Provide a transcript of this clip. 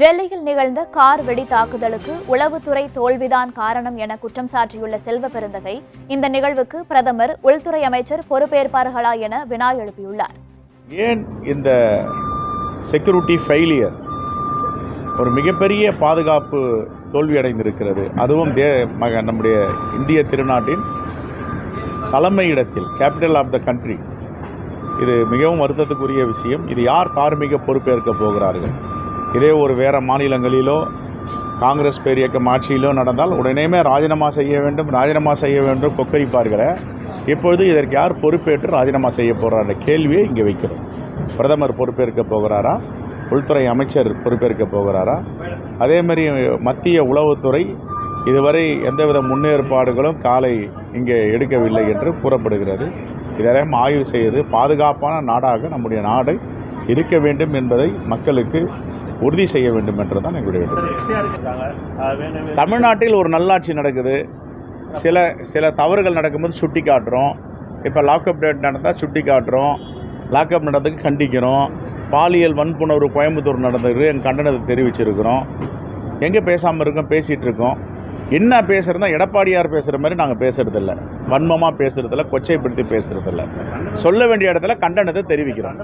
டெல்லியில் நிகழ்ந்த கார் வெடி தாக்குதலுக்கு உளவுத்துறை தோல்விதான் காரணம் என குற்றம் சாட்டியுள்ள செல்வ பெருந்தகை இந்த நிகழ்வுக்கு பிரதமர் உள்துறை அமைச்சர் பொறுப்பேற்பார்களா என வினா எழுப்பியுள்ளார். ஏன் இந்த செக்யூரிட்டி ஃபெயிலியர் ஒரு மிகப்பெரிய பாதுகாப்பு தோல்வியடைந்திருக்கிறது அதுவும் தே மக நம்முடைய இந்திய திருநாட்டின் தலைமையிடத்தில் கேபிட்டல் ஆஃப் த கண்ட்ரி இது மிகவும் வருத்தத்துக்குரிய விஷயம். இது யார் தார்மீக பொறுப்பேற்க போகிறார்கள்? இதே ஒரு வேறு மாநிலங்களிலோ காங்கிரஸ் பேரியக்கம் ஆட்சியிலோ நடந்தால் உடனேமே ராஜினாமா செய்ய வேண்டும் ராஜினாமா செய்ய வேண்டும் கொக்கரிப்பார்களே. இப்பொழுது இதற்கு யார் பொறுப்பேற்று ராஜினாமா செய்ய போகிறார் கேள்வியை இங்கே வைக்கிறோம். பிரதமர் பொறுப்பேற்க போகிறாரா? உள்துறை அமைச்சர் பொறுப்பேற்க போகிறாரா? அதேமாதிரி மத்திய உளவுத்துறை இதுவரை எந்தவித முன்னேற்பாடுகளும் காலை இங்கே எடுக்கவில்லை என்று கூறப்படுகிறது. இதெல்லாம் ஆய்வு செய்து பாதுகாப்பான நாடாக நம்முடைய நாடு இருக்க வேண்டும் என்பதை மக்களுக்கு உறுதி செய்ய வேண்டும் என்றுதான் எங்களுடைய வேண்டுகோள். தமிழ்நாட்டில் ஒரு நல்லாட்சி நடக்குது. சில சில தவறுகள் நடக்கும்போது சுட்டி காட்டுறோம். இப்போ லாக்அப் டேட் நடந்தால் சுட்டி காட்டுறோம். லாக்அப் நடந்ததுக்கு கண்டிக்கிறோம். பாலியல் வன்புணர்வு கோயம்புத்தூர் நடந்தது எங்கள் கண்டனத்தை தெரிவிச்சிருக்கிறோம். எங்கே பேசாமல் இருக்கோம் பேசிகிட்டு இருக்கோம். என்ன பேசுகிறதா எடப்பாடியார் பேசுகிற மாதிரி நாங்கள் பேசுகிறதில்ல வன்மமாக பேசுகிறதில்ல கொச்சைப்படுத்தி பேசுகிறதில்ல சொல்ல வேண்டிய இடத்துல கண்டனத்தை தெரிவிக்கிறோம்.